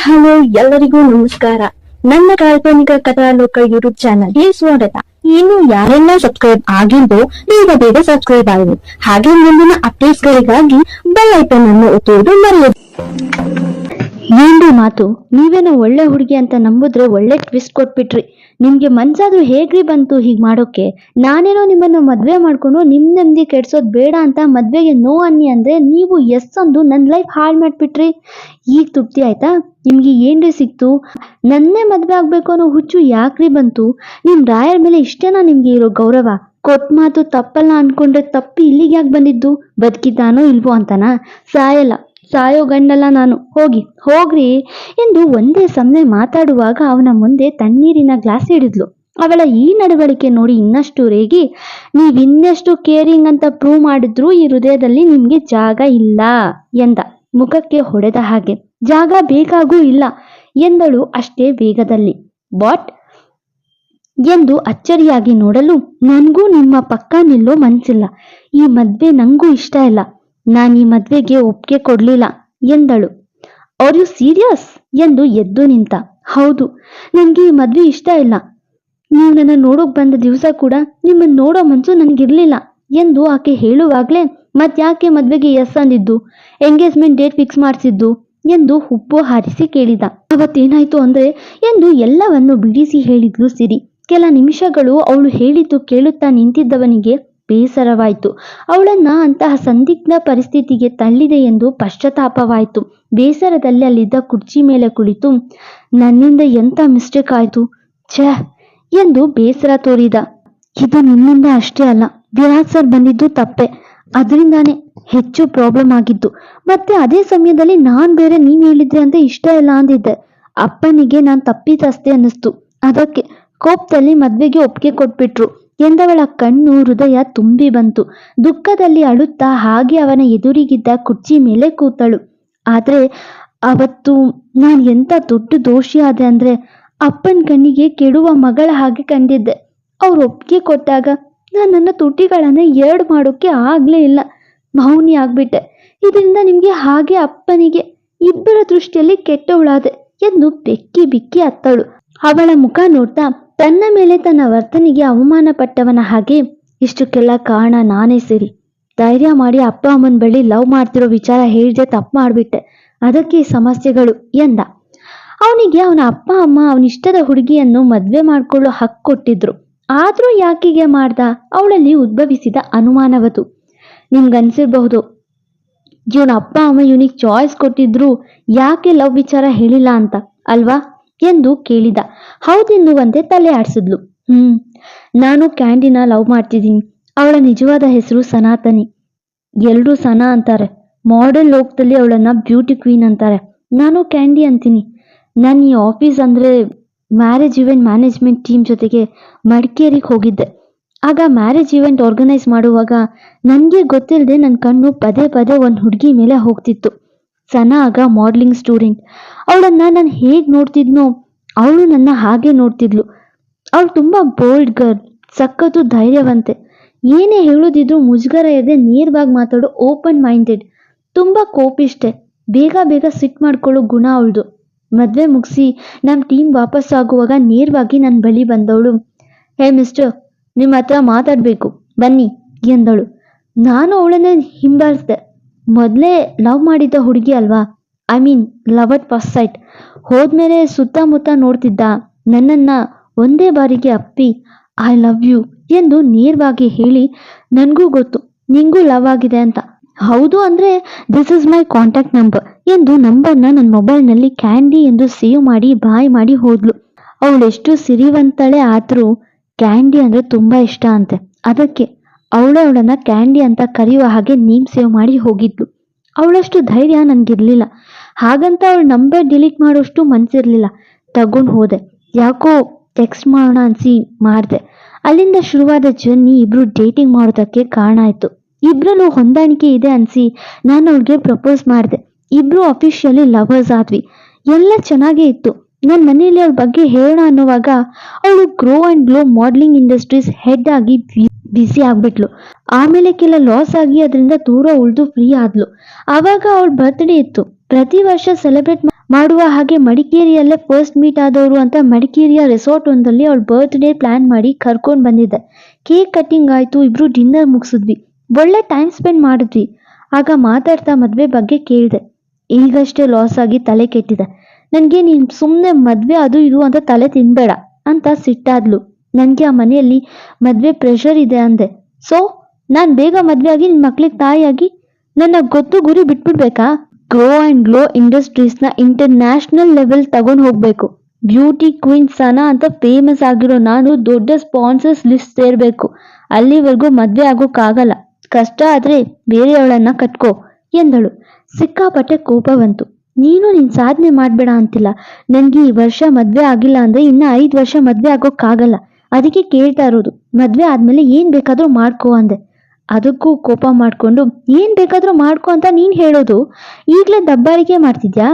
Hello, ಎಲ್ಲರಿಗೂ ನಮಸ್ಕಾರ. ನನ್ನ ಕಾಲ್ಪನಿಕ ಕಥಾಲೋಕ ಯೂಟ್ಯೂಬ್ ಚಾನಲ್ಗೆ ಸ್ವಾಗತ. ಇನ್ನು ಯಾರೆಲ್ಲ ಸಬ್ಸ್ಕ್ರೈಬ್ ಆಗಿದ್ದೋ ಬೇಗ ಬೇಗ ಸಬ್ಸ್ಕ್ರೈಬ್ ಆಗಿ ಹಾಗೆ ಮುಂದಿನ ಅಪ್ಡೇಟ್ಸ್ ಗಳಿಗಾಗಿ ಬೆಲ್ ಐಕನ್ ಅನ್ನು ಒತ್ತುವುದು ಮರೆಯದು. ಮಾತು? ನೀವೇನೋ ಒಳ್ಳೆ ಹುಡುಗಿ ಅಂತ ನಂಬುದ್ರೆ ಒಳ್ಳೆ ಟ್ವಿಸ್ಟ್ ಕೊಟ್ಬಿಟ್ರಿ. ನಿಮ್ಗೆ ಮನ್ಸಾದ್ರೂ ಹೇಗ್ರಿ ಬಂತು ಹೀಗ್ ಮಾಡೋಕೆ? ನಾನೇನೋ ನಿಮ್ಮನ್ನ ಮದ್ವೆ ಮಾಡ್ಕೊಂಡು ನಿಮ್ ನೆಮ್ಮದಿ ಕೆಡ್ಸೋದ್ ಬೇಡ ಅಂತ ಮದ್ವೆಗೆ ನೋ ಅನ್ನಿ ಅಂದ್ರೆ ನೀವು ಎಸ್ ಅಂದು ನನ್ ಲೈಫ್ ಹಾಳು ಮಾಡ್ಬಿಟ್ರಿ. ಈಗ ತೃಪ್ತಿ ಆಯ್ತಾ? ನಿಮ್ಗೆ ಏನ್ರಿ ಸಿಕ್ತು? ನನ್ನೇ ಮದ್ವೆ ಆಗ್ಬೇಕು ಅನ್ನೋ ಹುಚ್ಚು ಯಾಕ್ರಿ ಬಂತು? ನಿಮ್ ರಾಯರ್ ಮೇಲೆ ಇಷ್ಟೇನಾ ನಿಮ್ಗೆ ಇರೋ ಗೌರವ? ಕೊಟ್ ಮಾತು ತಪ್ಪಲ್ಲ ಅನ್ಕೊಂಡ್ರೆ ತಪ್ಪಿ ಇಲ್ಲಿಗೆ ಯಾಕೆ ಬಂದಿದ್ದು? ಬದುಕಿದ್ದಾನೋ ಇಲ್ವೋ ಅಂತನಾ? ಸಾಯಲ್ಲ. ಸಾಯೋ ಗಂಡಲ್ಲ ನಾನು. ಹೋಗಿ. ಹೋಗ್ರಿ. ಎಂದು ಒಂದೇ ಸಮನೆ ಮಾತಾಡುವಾಗ ಅವನ ಮುಂದೆ ತಣ್ಣೀರಿನ ಗ್ಲಾಸ್ ಹಿಡಿದ್ಲು. ಅವಳ ಈ ನಡವಳಿಕೆ ನೋಡಿ ಇನ್ನಷ್ಟು ರೇಗಿ ನೀವ್ ಇನ್ನೆಷ್ಟು ಕೇರಿಂಗ್ ಅಂತ ಪ್ರೂವ್ ಮಾಡಿದ್ರು ಈ ಹೃದಯದಲ್ಲಿ ನಿಮ್ಗೆ ಜಾಗ ಇಲ್ಲ ಎಂದ. ಮುಖಕ್ಕೆ ಹೊಡೆದ ಹಾಗೆ. ಜಾಗ ಬೇಕಾಗೂ ಇಲ್ಲ ಎಂದಳು ಅಷ್ಟೇ ವೇಗದಲ್ಲಿ. ಬಾಟ್ ಎಂದು ಅಚ್ಚರಿಯಾಗಿ ನೋಡಲು, ನನಗೂ ನಿಮ್ಮ ಪಕ್ಕ ನಿಲ್ಲೋ ಮನ್ಸಿಲ್ಲ. ಈ ಮದ್ವೆ ನಂಗೂ ಇಷ್ಟ ಇಲ್ಲ. ನಾನು ಈ ಮದ್ವೆಗೆ ಒಪ್ಪಿಗೆ ಕೊಡ್ಲಿಲ್ಲ ಎಂದಳು. ಆರ್ ಯು ಸೀರಿಯಸ್ ಎಂದು ಎದ್ದು ನಿಂತ. ಹೌದು, ನನಗೆ ಈ ಮದ್ವೆ ಇಷ್ಟ ಇಲ್ಲ. ನೀವು ನನ್ನ ನೋಡೋಕ್ ಬಂದ ದಿವಸ ಕೂಡ ನಿಮ್ಮನ್ನ ನೋಡೋ ಮನ್ಸು ನನಗಿರ್ಲಿಲ್ಲ ಎಂದು ಆಕೆ ಹೇಳುವಾಗ್ಲೇ ಮತ್ಯಾಕೆ ಮದ್ವೆಗೆ ಎಸ್ ಅಂದಿದ್ದು ಎಂಗೇಜ್ಮೆಂಟ್ ಡೇಟ್ ಫಿಕ್ಸ್ ಮಾಡಿಸಿದ್ದು ಎಂದು ಹುಬ್ಬು ಹಾರಿಸಿ ಕೇಳಿದ. ಅವತ್ತೇನಾಯ್ತು ಅಂದ್ರೆ? ಎಂದು ಎಲ್ಲವನ್ನು ಬಿಡಿಸಿ ಹೇಳಿದ್ಲು ಸಿರಿ. ಕೆಲ ನಿಮಿಷಗಳು ಅವಳು ಹೇಳಿದ್ದು ಕೇಳುತ್ತಾ ನಿಂತಿದ್ದವನಿಗೆ ಬೇಸರವಾಯಿತು. ಅವಳನ್ನ ಅಂತಹ ಸಂದಿಗ್ಧ ಪರಿಸ್ಥಿತಿಗೆ ತಳ್ಳಿದೆ ಎಂದು ಪಶ್ಚಾತ್ತಾಪವಾಯಿತು. ಬೇಸರದಲ್ಲಿ ಅಲ್ಲಿದ್ದ ಕುರ್ಚಿ ಮೇಲೆ ಕುಳಿತು, ನನ್ನಿಂದ ಎಂತ ಮಿಸ್ಟೇಕ್ ಆಯ್ತು? ಛ! ಎಂದು ಬೇಸರ ತೋರಿದ. ಇದು ನಿನ್ನಿಂದ ಅಷ್ಟೇ ಅಲ್ಲ. ವಿರಾಟ್ ಸರ್ ಬಂದಿದ್ದು ತಪ್ಪೆ. ಅದರಿಂದಾನೇ ಹೆಚ್ಚು ಪ್ರಾಬ್ಲಮ್ ಆಗಿದ್ದು. ಮತ್ತೆ ಅದೇ ಸಮಯದಲ್ಲಿ ನಾನ್ ಬೇರೆ ನೀನ್ ಹೇಳಿದ್ರೆ ಅಂತ ಇಷ್ಟ ಇಲ್ಲ ಅಂದಿದ್ದೆ. ಅಪ್ಪನಿಗೆ ನಾನ್ ತಪ್ಪಿತಸ್ತೆ ಅನ್ನಿಸ್ತು. ಅದಕ್ಕೆ ಕೋಪದಲ್ಲಿ ಮದ್ವೆಗೆ ಒಪ್ಪಿಗೆ ಕೊಟ್ಬಿಟ್ರು. ಎಂದವಳ ಕಣ್ಣು ಹೃದಯ ತುಂಬಿ ಬಂತು. ದುಃಖದಲ್ಲಿ ಅಳುತ್ತಾ ಹಾಗೆ ಅವನ ಎದುರಿಗಿದ್ದ ಕುರ್ಚಿ ಮೇಲೆ ಕೂತಳು. ಆದರೆ ಅವತ್ತು ನಾನು ಎಂತ ದೊಡ್ಡ ದೋಷಿ ಆದೆ ಅಂದ್ರೆ ಅಪ್ಪನ ಕಣ್ಣಿಗೆ ಕೆಡುವ ಮಗಳ ಹಾಗೆ ಕಂಡಿದ್ದೆ. ಅವ್ರು ಒಪ್ಪಿಗೆ ಕೊಟ್ಟಾಗ ನಾನು ನನ್ನ ತುಟಿಗಳನ್ನ ಎರಡು ಮಾಡೋಕೆ ಆಗ್ಲೇ ಇಲ್ಲ. ಮೌನಿ ಆಗ್ಬಿಟ್ಟೆ. ಇದರಿಂದ ನಿಮ್ಗೆ ಹಾಗೆ ಅಪ್ಪನಿಗೆ ಇಬ್ಬರ ದೃಷ್ಟಿಯಲ್ಲಿ ಕೆಟ್ಟವಳಾದೆ ಎಂದು ಬೆಕ್ಕಿ ಬಿಕ್ಕಿ ಅತ್ತಳು. ಅವಳ ಮುಖ ನೋಡ್ತಾ ತನ್ನ ಮೇಲೆ ತನ್ನ ವರ್ತನೆಗೆ ಅವಮಾನ ಪಟ್ಟವನ ಹಾಗೆ ಇಷ್ಟಕ್ಕೆಲ್ಲ ಕಾರಣ ನಾನೇ ಸೇರಿ. ಧೈರ್ಯ ಮಾಡಿ ಅಪ್ಪ ಅಮ್ಮನ ಬಳಿ ಲವ್ ಮಾಡ್ತಿರೋ ವಿಚಾರ ಹೇಳಿದೆ ತಪ್ಪು ಮಾಡ್ಬಿಟ್ಟೆ. ಅದಕ್ಕೆ ಸಮಸ್ಯೆಗಳು ಎಂದ. ಅವನಿಗೆ ಅವನ ಅಪ್ಪ ಅಮ್ಮ ಅವನಿಷ್ಟದ ಹುಡುಗಿಯನ್ನು ಮದ್ವೆ ಮಾಡ್ಕೊಳ್ಳೋ ಹಕ್ಕು ಕೊಟ್ಟಿದ್ರು. ಆದ್ರೂ ಯಾಕಿಗೆ ಮಾಡ್ದ? ಅವಳಲ್ಲಿ ಉದ್ಭವಿಸಿದ ಅನುಮಾನವದು. ನಿಮ್ಗನ್ಸಿರ್ಬಹುದು ಇವನ ಅಪ್ಪ ಅಮ್ಮ ಇವನಿಗೆ ಚಾಯ್ಸ್ ಕೊಟ್ಟಿದ್ರು ಯಾಕೆ ಲವ್ ವಿಚಾರ ಹೇಳಿಲ್ಲ ಅಂತ, ಅಲ್ವಾ? ಎಂದು ಕೇಳಿದ. ಹೌದೆನ್ನುವಂತೆ ತಲೆ ಆಡಿಸಿದ್ಲು. ಹ್ಮ್, ನಾನು ಕ್ಯಾಂಡಿನ ಲವ್ ಮಾಡ್ತಿದ್ದೀನಿ. ಅವಳ ನಿಜವಾದ ಹೆಸರು ಸನಾತನಿ. ಎಲ್ಲರೂ ಸನಾ ಅಂತಾರೆ. ಮಾಡರ್ನ್ ಲೋಕದಲ್ಲಿ ಅವಳನ್ನ ಬ್ಯೂಟಿ ಕ್ವೀನ್ ಅಂತಾರೆ. ನಾನು ಕ್ಯಾಂಡಿ ಅಂತೀನಿ. ನಾನು ಈ ಆಫೀಸ್ ಅಂದ್ರೆ ಮ್ಯಾರೇಜ್ ಇವೆಂಟ್ ಮ್ಯಾನೇಜ್ಮೆಂಟ್ ಟೀಮ್ ಜೊತೆಗೆ ಮಡಿಕೇರಿಗೆ ಹೋಗಿದ್ದೆ. ಆಗ ಮ್ಯಾರೇಜ್ ಇವೆಂಟ್ ಆರ್ಗನೈಸ್ ಮಾಡುವಾಗ ನನಗೆ ಗೊತ್ತಿಲ್ಲದೆ ನನ್ನ ಕಣ್ಣು ಪದೇ ಪದೇ ಒಂದು ಹುಡುಗಿ ಮೇಲೆ ಹೋಗ್ತಿತ್ತು. ಸನಾ ಆಗ ಮಾಡ್ಲಿಂಗ್ ಸ್ಟೂಡೆಂಟ್. ಅವಳನ್ನ ನಾನು ಹೇಗೆ ನೋಡ್ತಿದ್ನೋ ಅವಳು ನನ್ನ ಹಾಗೆ ನೋಡ್ತಿದ್ಲು. ಅವಳು ತುಂಬ ಬೋಲ್ಡ್ ಗರ್ಲ್, ಸಖತ್ತು ಧೈರ್ಯವಂತೆ. ಏನೇ ಹೇಳೋದಿದ್ರು ಮುಜುಗರ ಇರದೆ ನೇರವಾಗಿ ಮಾತಾಡೋ, ಓಪನ್ ಮೈಂಡೆಡ್. ತುಂಬ ಕೋಪಿಷ್ಟೆ. ಬೇಗ ಬೇಗ ಸಿಟ್ ಮಾಡ್ಕೊಳ್ಳೋ ಗುಣ ಅವಳದು. ಮದುವೆ ಮುಗಿಸಿ ನಮ್ಮ ಟೀಮ್ ವಾಪಸ್ ಆಗುವಾಗ ನೇರವಾಗಿ ನನ್ನ ಬಳಿ ಬಂದವಳು. ಹೇ ಮಿಸ್ಟರ್ ನಿಮ್ಮ ಹತ್ರ ಮಾತಾಡಬೇಕು. ಬನ್ನಿ, ಎಂದಳು. ನಾನು ಅವಳನ್ನ ಹಿಂಬಾಲಿಸ್ದೆ ಮೊದಲೇ ಲವ್ ಮಾಡಿದ್ದ ಹುಡುಗಿ ಅಲ್ವಾ? I mean love at first sight ಹೋದ್ಮೇಲೆ ಸುತ್ತಮುತ್ತ ನೋಡ್ತಿದ್ದ ನನ್ನನ್ನ ಒಂದೇ ಬಾರಿಗೆ, ಅಪ್ಪಿ ಐ ಲವ್ ಯು ಎಂದು ನೇರವಾಗಿ ಹೇಳಿ, ನನಗೂ ಗೊತ್ತು, ನಿಂಗೂ ಲವ್ ಆಗಿದೆ ಅಂತ. ಹೌದು ಅಂದ್ರೆ this is my contact number ಎಂದು ನಂಬರ್ನ ನನ್ನ ಮೊಬೈಲ್ನಲ್ಲಿ ಕ್ಯಾಂಡಿ ಎಂದು ಸೇವ್ ಮಾಡಿ ಬಾಯ್ ಮಾಡಿ ಹೋದ್ಲು. ಅವಳೆಷ್ಟು ಸಿರಿವಂತಳೆ ಆದ್ರೂ ಕ್ಯಾಂಡಿ ಅಂದ್ರೆ ತುಂಬಾ ಇಷ್ಟ ಅಂತೆ. ಅದಕ್ಕೆ ಅವಳು ಅವಳನ್ನ ಕ್ಯಾಂಡಿ ಅಂತ ಕರೆಯುವ ಹಾಗೆ ನೀಮ್ ಸೇವ್ ಮಾಡಿ ಹೋಗಿದ್ಲು. ಅವಳಷ್ಟು ಧೈರ್ಯ ನನಗಿರಲಿಲ್ಲ ಹಾಗಂತ ಅವಳು ನಂಬರ್ ಡಿಲೀಟ್ ಮಾಡೋಷ್ಟು ಮನ್ಸಿರ್ಲಿಲ್ಲ. ತಗೊಂಡು ಹೋದೆ. ಯಾಕೋ ಟೆಕ್ಸ್ಟ್ ಮಾಡೋಣ ಅನ್ಸಿ ಮಾಡಿದೆ. ಅಲ್ಲಿಂದ ಶುರುವಾದ ಜರ್ನಿ ಇಬ್ರು ಡೇಟಿಂಗ್ ಮಾಡೋದಕ್ಕೆ ಕಾರಣ ಆಯ್ತು. ಇಬ್ರಲ್ಲೂ ಹೊಂದಾಣಿಕೆ ಇದೆ ಅನ್ಸಿ ನಾನು ಅವಳಿಗೆ ಪ್ರಪೋಸ್ ಮಾಡಿದೆ. ಇಬ್ರು ಅಫಿಷಿಯಲಿ ಲವರ್ಸ್ ಆದ್ವಿ. ಎಲ್ಲ ಚೆನ್ನಾಗೇ ಇತ್ತು. ನನ್ನ ಮನೆಯಲ್ಲಿ ಅವ್ರ ಬಗ್ಗೆ ಹೇಳೋಣ ಅನ್ನುವಾಗ ಅವಳು grow and glow modelling industries head ಆಗಿ ಬ್ಯುಸಿ ಆಗ್ಬಿಟ್ಲು. ಆಮೇಲೆ ಕೆಲ ಲಾಸ್ ಆಗಿ ಅದರಿಂದ ದೂರ ಉಳಿದು ಫ್ರೀ ಆದ್ಲು. ಅವಾಗ ಅವಳ ಬರ್ತ್ಡೇ ಇತ್ತು. ಪ್ರತಿ ವರ್ಷ ಸೆಲೆಬ್ರೇಟ್ ಮಾಡುವ ಹಾಗೆ ಮಡಿಕೇರಿಯಲ್ಲೇ ಫಸ್ಟ್ ಮೀಟ್ ಆದವರು ಅಂತ ಮಡಿಕೇರಿಯ ರೆಸಾರ್ಟ್ ಒಂದಲ್ಲಿ ಅವಳ ಬರ್ತ್ಡೇ ಪ್ಲಾನ್ ಮಾಡಿ ಕರ್ಕೊಂಡು ಬಂದಿದ್ದೆ. ಕೇಕ್ ಕಟ್ಟಿಂಗ್ ಆಯ್ತು, ಇಬ್ರು ಡಿನ್ನರ್ ಮುಗಿಸಿದ್ವಿ. ಒಳ್ಳೆ ಟೈಮ್ ಸ್ಪೆಂಡ್ ಮಾಡಿದ್ವಿ. ಆಗ ಮಾತಾಡ್ತಾ ಮದುವೆ ಬಗ್ಗೆ ಕೇಳಿದೆ. ಈಗಷ್ಟೇ ಲಾಸ್ ಆಗಿ ತಲೆ ಕೆಟ್ಟಿದೆ. ನನಗೆ ನೀನು ಸುಮ್ಮನೆ ಮದುವೆ ಅದು ಇದು ಅಂತ ತಲೆ ತಿನ್ಬೇಡ ಅಂತ ಸಿಟ್ಟಾದ್ಲು. ನನಗೆ ಆ ಮನೆಯಲ್ಲಿ ಮದುವೆ ಪ್ರೆಷರ್ ಇದೆ ಅಂದೆ. ಸೊ ನಾನು ಬೇಗ ಮದುವೆ ಆಗಿ ನಿನ್ನ ಮಕ್ಳಿಗೆ ತಾಯಿಯಾಗಿ ನನ್ನ ಗೊತ್ತು ಗುರಿ ಬಿಟ್ಬಿಡ್ಬೇಕಾ? ಗ್ರೋ ಆ್ಯಂಡ್ ಗ್ಲೋ ಇಂಡಸ್ಟ್ರೀಸ್ನ ಇಂಟರ್ನ್ಯಾಷನಲ್ ಲೆವೆಲ್ ತಗೊಂಡು ಹೋಗಬೇಕು. ಬ್ಯೂಟಿ ಕ್ವೀನ್ ಸನಾ ಅಂತ ಫೇಮಸ್ ಆಗಿರೋ ನಾನು ದೊಡ್ಡ ಸ್ಪಾನ್ಸರ್ಸ್ ಲಿಸ್ಟ್ ಸೇರಬೇಕು. ಅಲ್ಲಿವರೆಗೂ ಮದುವೆ ಆಗೋಕ್ಕಾಗಲ್ಲ. ಕಷ್ಟ ಆದರೆ ಬೇರೆಯವಳನ್ನ ಕಟ್ಕೋ ಎಂದಳು. ಸಿಕ್ಕಾಪಟ್ಟೆ ಕೋಪ ಬಂತು. ನೀನು ನಿನ್ ಸಾಧನೆ ಮಾಡಬೇಡ ಅಂತಿಲ್ಲ. ನನಗೆ ಈ ವರ್ಷ ಮದುವೆ ಆಗಿಲ್ಲ ಅಂದ್ರೆ ಇನ್ನ ಐದು ವರ್ಷ ಮದುವೆ ಆಗೋಕ್ಕಾಗಲ್ಲ. ಅದಕ್ಕೆ ಕೇಳ್ತಾ ಇರೋದು, ಮದ್ವೆ ಆದ್ಮೇಲೆ ಏನ್ ಬೇಕಾದ್ರೂ ಮಾಡ್ಕೋ ಅಂದೆ. ಅದಕ್ಕೂ ಕೋಪ ಮಾಡ್ಕೊಂಡು, ಏನ್ ಬೇಕಾದ್ರೂ ಮಾಡ್ಕೊ ಅಂತ ನೀನ್ ಹೇಳೋದು? ಈಗಲೇ ದಬ್ಬಾಳಿಕೆ ಮಾಡ್ತಿದ್ಯಾ?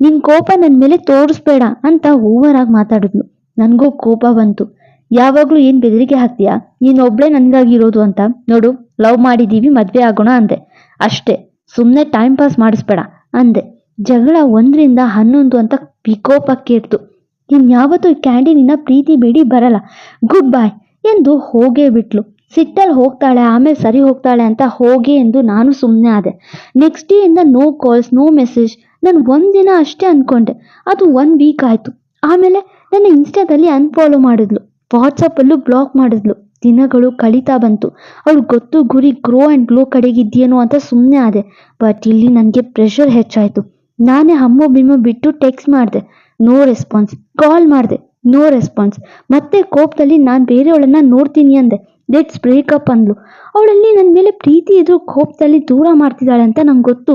ನಿನ್ ಕೋಪ ನನ್ನ ಮೇಲೆ ತೋರಿಸ್ಬೇಡ ಅಂತ ಓವರ್ ಆಗಿ ಮಾತಾಡಿದ್ಲು. ನನಗೂ ಕೋಪ ಬಂತು. ಯಾವಾಗ್ಲೂ ಏನ್ ಬೆದರಿಕೆ ಹಾಕ್ತೀಯಾ? ನೀನ್ ಒಬ್ಳೆ ನನ್ಗಾಗಿರೋದು ಅಂತ. ನೋಡು, ಲವ್ ಮಾಡಿದೀವಿ, ಮದ್ವೆ ಆಗೋಣ ಅಂದೆ. ಅಷ್ಟೇ ಸುಮ್ಮನೆ ಟೈಮ್ ಪಾಸ್ ಮಾಡಿಸ್ಬೇಡ ಅಂದೆ. ಜಗಳ ಒಂದರಿಂದ ಹನ್ನೊಂದು ಅಂತ ವಿಕೋಪಕ್ಕೇರ್ತು. ಇನ್ಯಾವತ್ತೂ ಕ್ಯಾಂಟೀನಿನ ಪ್ರೀತಿ ಬೇಡಿ ಬರಲ್ಲ. ಗುಡ್ ಬಾಯ್ ಎಂದು ಹೋಗೇ ಬಿಟ್ಲು. ಸಿಟ್ಟಲ್ಲಿ ಹೋಗ್ತಾಳೆ, ಆಮೇಲೆ ಸರಿ ಹೋಗ್ತಾಳೆ ಅಂತ ಹೋಗಿ ಎಂದು ನಾನು ಸುಮ್ಮನೆ ಆದೆ. ನೆಕ್ಸ್ಟ್ ಡೇ ಇಂದ ನೋ ಕಾಲ್ಸ್ ನೋ ಮೆಸೇಜ್ ನಾನು ಒಂದಿನ ಅಷ್ಟೇ ಅಂದ್ಕೊಂಡೆ ಅದು ಒನ್ ವೀಕ್ ಆಯಿತು. ಆಮೇಲೆ ನನ್ನ ಇನ್ಸ್ಟಾದಲ್ಲಿ ಅನ್ಫಾಲೋ ಮಾಡಿದ್ಲು. ವಾಟ್ಸಪ್ಪಲ್ಲೂ ಬ್ಲಾಕ್ ಮಾಡಿದ್ಲು. ದಿನಗಳು ಕಳೀತಾ ಬಂತು. ಅವಳು ಗೊತ್ತು ಗುರಿ ಗ್ರೋ ಆ್ಯಂಡ್ ಗ್ಲೋ ಕಡೆಗಿದ್ಯೇನೋ ಅಂತ ಸುಮ್ಮನೆ ಆದೆ. ಬಟ್ ಇಲ್ಲಿ ನನಗೆ ಪ್ರೆಷರ್ ಹೆಚ್ಚಾಯಿತು. ನಾನೇ ಹಮ್ಮು ಬಿಮ್ಮು ಬಿಟ್ಟು ಟೆಕ್ಸ್ಟ್ ಮಾಡಿದೆ. ನೋ ರೆಸ್ಪಾನ್ಸ್ ಕಾಲ್ ಮಾಡಿದೆ. ನೋ ರೆಸ್ಪಾನ್ಸ್ ಮತ್ತೆ ಕೋಪದಲ್ಲಿ ನಾನು ಬೇರೆಯವಳನ್ನ ನೋಡ್ತೀನಿ ಅಂದೆ. ಲೆಟ್ಸ್ ಬ್ರೇಕಪ್ ಅಂದ್ಲು. ಅವಳಲ್ಲಿ ನನ್ನ ಮೇಲೆ ಪ್ರೀತಿ ಇದ್ರು ಕೋಪದಲ್ಲಿ ದೂರ ಮಾಡ್ತಿದ್ದಾಳೆ ಅಂತ ನಂಗೆ ಗೊತ್ತು.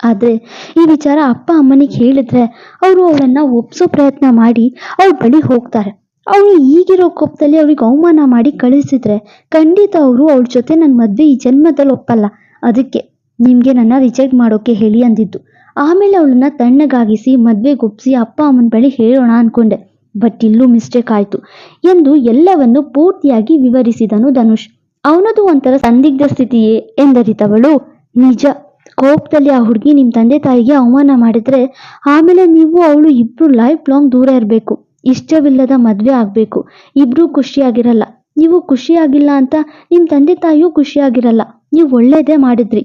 ಆದರೆ ಈ ವಿಚಾರ ಅಪ್ಪ ಅಮ್ಮನಿಗೆ ಹೇಳಿದ್ರೆ ಅವರು ಅವಳನ್ನ ಒಪ್ಸೋ ಪ್ರಯತ್ನ ಮಾಡಿ ಅವ್ರ ಬಳಿ ಹೋಗ್ತಾರೆ. ಅವಳು ಈಗಿರೋ ಕೋಪದಲ್ಲಿ ಅವ್ರಿಗೆ ಅವಮಾನ ಮಾಡಿ ಕಳಿಸಿದ್ರೆ ಖಂಡಿತ ಅವರು ಅವಳ ಜೊತೆ ನನ್ನ ಮದುವೆ ಈ ಜನ್ಮದಲ್ಲಿ ಒಪ್ಪಲ್ಲ. ಅದಕ್ಕೆ ನಿಮಗೆ ನನ್ನ ರಿಜೆಕ್ಟ್ ಮಾಡೋಕೆ ಹೇಳಿ ಅಂದಿದ್ದು. ಆಮೇಲೆ ಅವಳನ್ನ ತಣ್ಣಗಾಗಿಸಿ ಮದ್ವೆಗೊಪ್ಸಿ ಅಪ್ಪ ಅಮ್ಮನ ಬಳಿ ಹೇಳೋಣ ಅನ್ಕೊಂಡೆ. ಬಟ್ ಇಲ್ಲೂ ಮಿಸ್ಟೇಕ್ ಆಯ್ತು ಎಂದು ಎಲ್ಲವನ್ನು ಪೂರ್ತಿಯಾಗಿ ವಿವರಿಸಿದನು ಧನುಷ್. ಅವನದು ಒಂಥರ ಸಂದಿಗ್ಧ ಸ್ಥಿತಿಯೇ ಎಂದರಿತವಳು. ನಿಜ, ಕೋಪದಲ್ಲಿ ಆ ಹುಡುಗಿ ನಿಮ್ಮ ತಂದೆ ತಾಯಿಗೆ ಅವಮಾನ ಮಾಡಿದ್ರೆ ಆಮೇಲೆ ನೀವು ಅವಳು ಇಬ್ರು ಲೈಫ್ ಲಾಂಗ್ ದೂರ ಇರಬೇಕು. ಇಷ್ಟವಿಲ್ಲದ ಮದ್ವೆ ಆಗ್ಬೇಕು. ಇಬ್ರು ಖುಷಿಯಾಗಿರಲ್ಲ. ನೀವು ಖುಷಿಯಾಗಿಲ್ಲ ಅಂತ ನಿಮ್ಮ ತಂದೆ ತಾಯಿಯೂ ಖುಷಿಯಾಗಿರಲ್ಲ. ನೀವು ಒಳ್ಳೇದೇ ಮಾಡಿದ್ರಿ.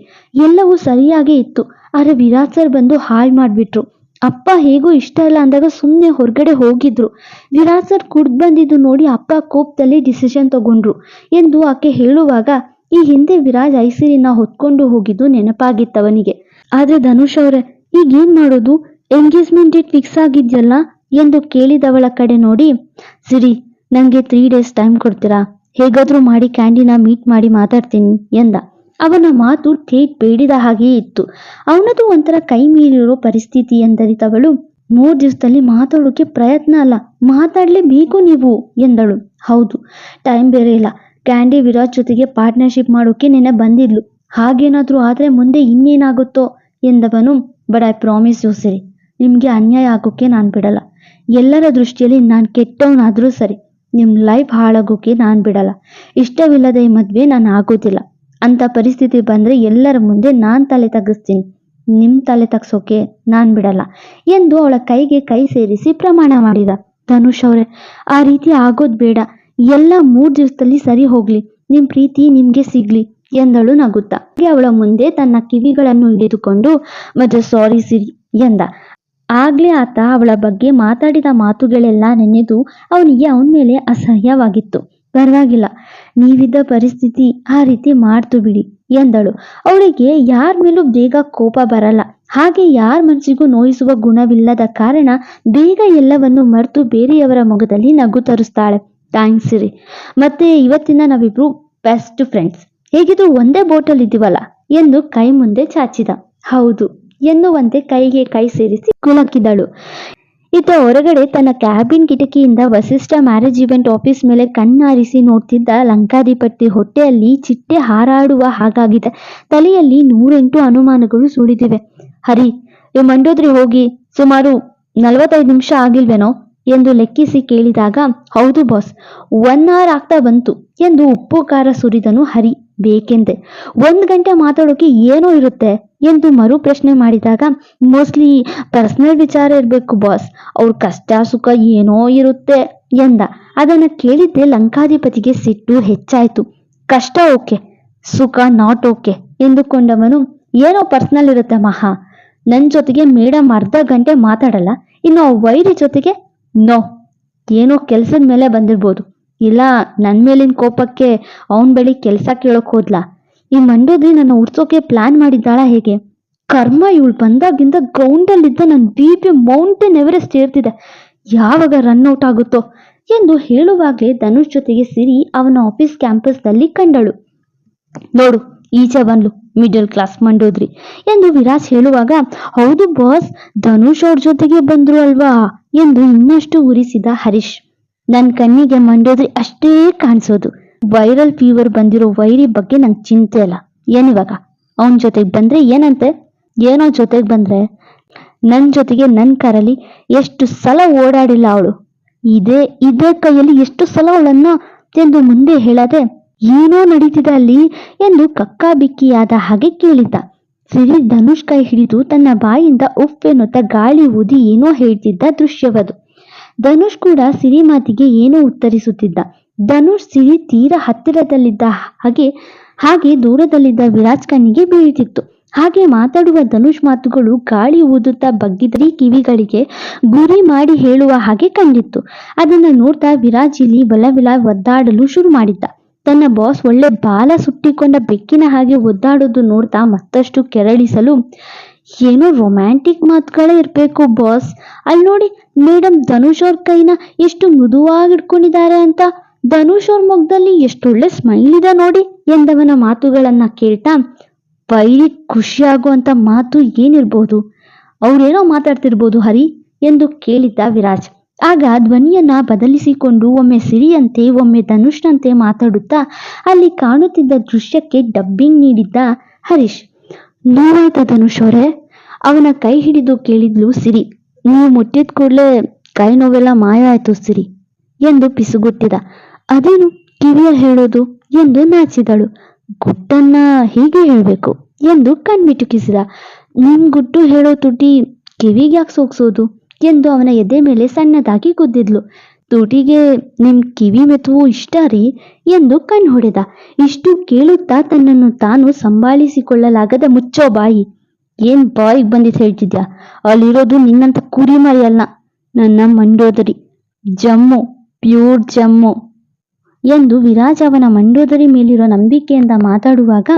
ಎಲ್ಲವೂ ಸರಿಯಾಗೇ ಇತ್ತು. ಆದರೆ ವಿರಾಜ್ ಸರ್ ಬಂದು ಹಾಳು ಮಾಡಿಬಿಟ್ರು. ಅಪ್ಪ ಹೇಗೂ ಇಷ್ಟ ಇಲ್ಲ ಅಂದಾಗ ಸುಮ್ಮನೆ ಹೊರಗಡೆ ಹೋಗಿದ್ರು. ವಿರಾಜ್ ಸರ್ ಕುಡ್ದು ಬಂದಿದ್ದು ನೋಡಿ ಅಪ್ಪ ಕೋಪದಲ್ಲಿ ಡಿಸಿಷನ್ ತಗೊಂಡ್ರು. ಎಂದು ಆಕೆ ಹೇಳುವಾಗ, ಈ ಹಿಂದೆ ವಿರಾಜ್ ಐಸಿರಿನ ಹೊತ್ಕೊಂಡು ಹೋಗಿದ್ದು ನೆನಪಾಗಿತ್ತವನಿಗೆ. ಆದ್ರೆ ಧನುಷ್ ಅವರೇ ಈಗ ಏನ್ ಮಾಡೋದು? ಎಂಗೇಜ್ಮೆಂಟ್ ಡೇಟ್ ಫಿಕ್ಸ್ ಆಗಿದ್ಯಲ್ಲ? ಎಂದು ಕೇಳಿದವಳ ಕಡೆ ನೋಡಿ, ಸಿರಿ ನನಗೆ ತ್ರೀ ಡೇಸ್ ಟೈಮ್ ಕೊಡ್ತೀರಾ? ಹೇಗಾದ್ರೂ ಮಾಡಿ ಕ್ಯಾಂಡಿನ ಮೀಟ್ ಮಾಡಿ ಮಾತಾಡ್ತೀನಿ, ಎಂದ. ಅವನ ಮಾತು ಥೇಟ್ ಬೇಡಿದ ಹಾಗೆಯೇ ಇತ್ತು. ಅವನದು ಒಂಥರ ಕೈ ಮೀರಿರೋ ಪರಿಸ್ಥಿತಿ ಎಂದರಿತವಳು ಮೂರ್ ದಿವಸದಲ್ಲಿ ಮಾತಾಡೋಕೆ ಪ್ರಯತ್ನ ಅಲ್ಲ. ಮಾತಾಡ್ಲೇಬೇಕು ನೀವು, ಎಂದಳು. ಹೌದು ಟೈಮ್ ಬೇರೆ ಇಲ್ಲ. ಕ್ಯಾಂಡಿ ವಿರಾಜ್ ಜೊತೆಗೆ ಪಾರ್ಟ್ನರ್ಶಿಪ್ ಮಾಡೋಕೆ ನೆನೆ ಬಂದಿದ್ಲು. ಹಾಗೇನಾದ್ರೂ ಆದ್ರೆ ಮುಂದೆ ಇನ್ನೇನಾಗುತ್ತೋ, ಎಂದವನು. ಬಟ್ ಐ ಪ್ರಾಮಿಸ್ ಯು ಸರಿ ನಿಮ್ಗೆ ಅನ್ಯಾಯ ಆಗೋಕೆ ನಾನು ಬಿಡಲ್ಲ. ಎಲ್ಲರ ದೃಷ್ಟಿಯಲ್ಲಿ ನಾನು ಕೆಟ್ಟವನಾದರೂ ಸರಿ. ನಿಮ್ ಲೈಫ್ ಹಾಳಾಗೋಕೆ ನಾನು ಬಿಡಲ್ಲ. ಇಷ್ಟವಿಲ್ಲದ ಈ ಮದ್ವೆ ನಾನು ಆಗೋದಿಲ್ಲ. ಅಂತ ಪರಿಸ್ಥಿತಿ ಬಂದ್ರೆ ಎಲ್ಲರ ಮುಂದೆ ನಾನ್ ತಲೆ ತಗ್ಗಿಸ್ತೀನಿ. ನಿಮ್ ತಲೆ ತಗ್ಸೋಕೆ ನಾನ್ ಬಿಡಲ್ಲ ಎಂದು ಅವಳ ಕೈಗೆ ಕೈ ಸೇರಿಸಿ ಪ್ರಮಾಣ ಮಾಡಿದ. ಧನುಷ್ ಅವರೇ, ಆ ರೀತಿ ಆಗೋದ್ ಬೇಡ. ಎಲ್ಲ ಮೂರು ದಿವಸದಲ್ಲಿ ಸರಿ ಹೋಗ್ಲಿ. ನಿಮ್ ಪ್ರೀತಿ ನಿಮ್ಗೆ ಸಿಗ್ಲಿ ಎಂದಳು ನಗುತ್ತಾ. ಅವಳ ಮುಂದೆ ತನ್ನ ಕಿವಿಗಳನ್ನು ಹಿಡಿದುಕೊಂಡು, ಮತ್ತೆ ಸಾರಿ ಸಿರಿ ಎಂದ. ಆಗ್ಲೇ ಆತ ಅವಳ ಬಗ್ಗೆ ಮಾತಾಡಿದ ಮಾತುಗಳೆಲ್ಲ ನೆನೆದು ಅವನಿಗೆ ಅವನ ಮೇಲೆ ಅಸಹ್ಯವಾಗಿತ್ತು. ಪರವಾಗಿಲ್ಲ. ನೀವಿದ್ದ ಪರಿಸ್ಥಿತಿ ಆ ರೀತಿ ಮಾಡ್ತು ಬಿಡಿ, ಎಂದಳು. ಅವಳಿಗೆ ಯಾರ ಮೇಲೂ ಬೇಗ ಕೋಪ ಬರಲ್ಲ. ಹಾಗೆ ಯಾರ ಮನಸ್ಸಿಗೂ ನೋಯಿಸುವ ಗುಣವಿಲ್ಲದ ಕಾರಣ ಬೇಗ ಎಲ್ಲವನ್ನು ಮರೆತು ಬೇರೆಯವರ ಮೊಗದಲ್ಲಿ ನಗು ತರಿಸ್ತಾಳೆ. ಥ್ಯಾಂಕ್ಸ್ ರೀ. ಮತ್ತೆ ಇವತ್ತಿನ ನಾವಿಬ್ರು ಬೆಸ್ಟ್ ಫ್ರೆಂಡ್ಸ್. ಹೇಗಿದು ಒಂದೇ ಬೋಟಲ್ ಇದ್ದೀವಲ್ಲ, ಎಂದು ಕೈ ಮುಂದೆ ಚಾಚಿದ. ಹೌದು, ಎನ್ನುವಂತೆ ಕೈಗೆ ಕೈ ಸೇರಿಸಿ ಕುಲಕಿದಳು. ಇತ್ತ ಹೊರಗಡೆ ತನ್ನ ಕ್ಯಾಬಿನ್ ಕಿಟಕಿಯಿಂದ ವಸಿಷ್ಠ ಮ್ಯಾರೇಜ್ ಇವೆಂಟ್ ಆಫೀಸ್ ಮೇಲೆ ಕಣ್ಣಾರಿಸಿ ನೋಡ್ತಿದ್ದ ಲಂಕಾಧಿಪತಿ ಹೊಟ್ಟೆಯಲ್ಲಿ ಚಿಟ್ಟೆ ಹಾರಾಡುವ ಹಾಗಾಗಿದೆ. ತಲೆಯಲ್ಲಿ ನೂರೆಂಟು ಅನುಮಾನಗಳು ಸುಳಿದಿವೆ. ಹರಿ ಈ ಮಂಡೋದ್ರಿ ಹೋಗಿ ಸುಮಾರು ನಲವತ್ತೈದು ನಿಮಿಷ ಆಗಿಲ್ವೇನೋ ಎಂದು ಲೆಕ್ಕಿಸಿ ಕೇಳಿದಾಗ, ಹೌದು ಬಾಸ್, ಒನ್ ಅವರ್ ಆಗ್ತಾ ಬಂತು ಎಂದು ಉಪ್ಪು ಖಾರ ಸುರಿದನು ಹರಿ. ಬೇಕೆಂದೆ. ಒಂದು ಗಂಟೆ ಮಾತಾಡೋಕೆ ಏನೋ ಇರುತ್ತೆ ಎಂದು ಮರು ಪ್ರಶ್ನೆ ಮಾಡಿದಾಗ, ಮೋಸ್ಟ್ಲಿ ಪರ್ಸನಲ್ ವಿಚಾರ ಇರಬೇಕು ಬಾಸ್. ಅವ್ರ ಕಷ್ಟ, ಸುಖ ಏನೋ ಇರುತ್ತೆ ಎಂದ. ಅದನ್ನ ಕೇಳಿದ್ದೆ ಲಂಕಾಧಿಪತಿಗೆ ಸಿಟ್ಟು ಹೆಚ್ಚಾಯಿತು. ಕಷ್ಟ ಓಕೆ, ಸುಖ ನಾಟ್ ಓಕೆ ಎಂದುಕೊಂಡವನು, ಏನೋ ಪರ್ಸನಲ್ ಇರುತ್ತೆ ಮಹಾ. ನನ್ನ ಜೊತೆಗೆ ಮೇಡಮ್ ಅರ್ಧ ಗಂಟೆ ಮಾತಾಡಲ್ಲ, ಇನ್ನು ವೈರಿ ಜೊತೆಗೆ ನೋ. ಏನೋ ಕೆಲಸದ ಮೇಲೆ ಬಂದಿರ್ಬೋದು. ಇಲ್ಲ ನನ್ನ ಮೇಲಿನ ಕೋಪಕ್ಕೆ ಅವನ ಬಳಿ ಕೆಲಸ ಕೇಳೋಕ್ ಹೋದ್ಲಾ? ಈ ಮಂಡೋದ್ರಿ ನನ್ನ ಉಡ್ಸೋಕೆ ಪ್ಲಾನ್ ಮಾಡಿದ್ದಾಳ ಹೇಗೆ? ಕರ್ಮ ಇವಳು ಬಂದಾಗಿಂದ ಗ್ರೌಂಡಲ್ಲಿದ್ದ ನನ್ನ ಬಿ ಪಿ ಮೌಂಟೇನ್ ಎವರೆಸ್ಟ್ ಏರ್ತಿದೆ. ಯಾವಾಗ ರನ್ ಔಟ್ ಆಗುತ್ತೋ ಎಂದು ಹೇಳುವಾಗಲೇ ಧನುಷ್ ಜೊತೆಗೆ ಸಿರಿ ಅವನ ಆಫೀಸ್ ಕ್ಯಾಂಪಸ್ನಲ್ಲಿ ಕಂಡಳು. ನೋಡು, ಈಚೆ ಬಂದ್ಲು ಮಿಡಲ್ ಕ್ಲಾಸ್ ಮಂಡೋದ್ರಿ ಎಂದು ವಿರಾಜ್ ಹೇಳುವಾಗ, ಹೌದು ಬಾಸ್ ಧನುಷ್ ಅವ್ರ ಜೊತೆಗೆ ಬಂದ್ರು ಅಲ್ವಾ? ಎಂದು ಇನ್ನಷ್ಟು ಉರಿಸಿದ ಹರೀಶ್. ನನ್ ಕಣ್ಣಿಗೆ ಮಂಡೋದ್ರೆ ಅಷ್ಟೇ ಕಾಣಿಸೋದು. ವೈರಲ್ ಫೀವರ್ ಬಂದಿರೋ ವೈರಿ ಬಗ್ಗೆ ನಂಗೆ ಚಿಂತೆ ಇಲ್ಲ. ಏನಿವಾಗ ಅವನ ಜೊತೆಗೆ ಬಂದ್ರೆ ಏನಂತೆ? ಏನೋ ಜೊತೆಗೆ ಬಂದ್ರೆ ನನ್ ಜೊತೆಗೆ ನನ್ ಕಾರಲ್ಲಿ ಎಷ್ಟು ಸಲ ಓಡಾಡಿಲ್ಲ ಅವಳು. ಇದೇ ಇದೇ ಕೈಯಲ್ಲಿ ಎಷ್ಟು ಸಲ ಅವಳನ್ನ ಎಂದು ಮುಂದೆ ಹೇಳದೆ ಏನೋ ನಡೀತಿದೆ ಅಲ್ಲಿ ಎಂದು ಕಕ್ಕಾಬಿಕ್ಕಿಯಾದ ಹಾಗೆ ಕೇಳಿದ್ದ. ಸಿರಿ ಧನುಷ್ ಕೈ ಹಿಡಿದು ತನ್ನ ಬಾಯಿಂದ ಉಫ್ ಎನ್ನುತ್ತಾ ಗಾಳಿ ಊದಿ ಏನೋ ಹೇಳ್ತಿದ್ದ ದೃಶ್ಯವದು. ಧನುಷ್ ಕೂಡ ಸಿರಿ ಮಾತಿಗೆ ಏನೋ ಉತ್ತರಿಸುತ್ತಿದ್ದ. ಧನುಷ್ ಸಿರಿ ತೀರ ಹತ್ತಿರದಲ್ಲಿದ್ದ ಹಾಗೆ ಹಾಗೆ ದೂರದಲ್ಲಿದ್ದ ವಿರಾಜ್ ಕಣ್ಣಿಗೆ ಬೀಳುತ್ತಿತ್ತು. ಹಾಗೆ ಮಾತಾಡುವ ಧನುಷ್ ಮಾತುಗಳು ಗಾಳಿ ಊದುತ್ತಾ ಬಗ್ಗಿದ್ರಿ ಕಿವಿಗಳಿಗೆ ಗುರಿ ಮಾಡಿ ಹೇಳುವ ಹಾಗೆ ಕಂಡಿತ್ತು. ಅದನ್ನ ನೋಡ್ತಾ ವಿರಾಜ್ ಇಲ್ಲಿ ಬಲವಿಲ ಒದ್ದಾಡಲು ಶುರು ಮಾಡಿದ್ದ. ತನ್ನ ಬಾಸ್ ಒಳ್ಳೆ ಬಾಲ ಸುಟ್ಟಿಕೊಂಡ ಬೆಕ್ಕಿನ ಹಾಗೆ ಒದ್ದಾಡೋದು ನೋಡ್ತಾ ಮತ್ತಷ್ಟು ಕೆರಳಿಸಲು ಏನೋ ರೊಮ್ಯಾಂಟಿಕ್ ಮಾತುಗಳೇ ಇರಬೇಕು ಬಾಸ್ ಅಲ್ಲಿ ನೋಡಿ ಮೇಡಮ್ ಧನುಷ್ ಅವ್ರ ಕೈನ ಎಷ್ಟು ಮೃದುವಾಗಿ ಇಟ್ಕೊಂಡಿದ್ದಾರೆ ಅಂತ. ಧನುಷ್ ಅವ್ರ ಮುಖದಲ್ಲಿ ಎಷ್ಟೊಳ್ಳೆ ಸ್ಮೈಲ್ ಇದೆ ನೋಡಿ ಎಂದವನ ಮಾತುಗಳನ್ನ ಕೇಳ್ತಾ ಬೈರಿ ಖುಷಿಯಾಗುವಂತ ಮಾತು ಏನಿರ್ಬೋದು? ಅವ್ರೇನೋ ಮಾತಾಡ್ತಿರ್ಬೋದು ಹರಿ ಎಂದು ಕೇಳಿದ್ದ ವಿರಾಜ್. ಆಗ ಧ್ವನಿಯನ್ನ ಬದಲಿಸಿಕೊಂಡು ಒಮ್ಮೆ ಸಿರಿಯಂತೆ, ಒಮ್ಮೆ ಧನುಷ್ನಂತೆ ಮಾತಾಡುತ್ತಾ ಅಲ್ಲಿ ಕಾಣುತ್ತಿದ್ದ ದೃಶ್ಯಕ್ಕೆ ಡಬ್ಬಿಂಗ್ ನೀಡಿದ್ದ ಹರೀಶ್. ನೋವಾಯ್ತಾ ಧನುಷ್ ಅವನ ಕೈ ಹಿಡಿದು ಕೇಳಿದ್ಲು ಸಿರಿ. ನೀವು ಮುಟ್ಟಿದ ಕೂಡಲೇ ಕೈ ನೋವೆಲ್ಲ ಮಾಯ ಆಯ್ತು ಸಿರಿ ಎಂದು ಪಿಸುಗುಟ್ಟಿದ. ಅದೇನು ಕಿವಿಯ ಹೇಳೋದು ಎಂದು ನಾಚಿದಳು. ಗುಟ್ಟನ್ನ ಹೀಗೆ ಹೇಳಬೇಕು ಎಂದು ಕಣ್ಮಿಟುಕಿಸಿದ. ನಿಮ್ ಗುಟ್ಟು ಹೇಳೋ ತುಟಿ ಕಿವಿಗೆ ಯಾಕೆ ಸೋಗ್ಸೋದು ಎಂದು ಅವನ ಎದೆ ಮೇಲೆ ಸಣ್ಣದಾಗಿ ಗುದ್ದಿದ್ಲು. ತುಟಿಗೆ ನಿಮ್ ಕಿವಿ ಮೆತುವು ಇಷ್ಟ ರೀ? ಎಂದು ಕಣ್ಣು ಹೊಡೆದ. ಇಷ್ಟು ಕೇಳುತ್ತಾ ತನ್ನನ್ನು ತಾನು ಸಂಭಾಳಿಸಿಕೊಳ್ಳಲಾಗದ ಮುಚ್ಚೋ ಬಾಯಿ. ಏನ್ ಬಾಯಿಗೆ ಬಂದಿದ್ ಹೇಳ್ತಿದ್ಯಾ? ಅಲ್ಲಿರೋದು ನಿನ್ನಂತ ಕುರಿಮರಿ ಅಲ್ಲ. ನನ್ನ ಮಂಡೋದರಿ. ಜಮ್ಮು, ಪ್ಯೂರ್ ಜಮ್ಮು ಎಂದು ವಿರಾಜ್ ಅವನ ಮಂಡೋದರಿ ಮೇಲಿರೋ ನಂಬಿಕೆಯಿಂದ ಮಾತಾಡುವಾಗ,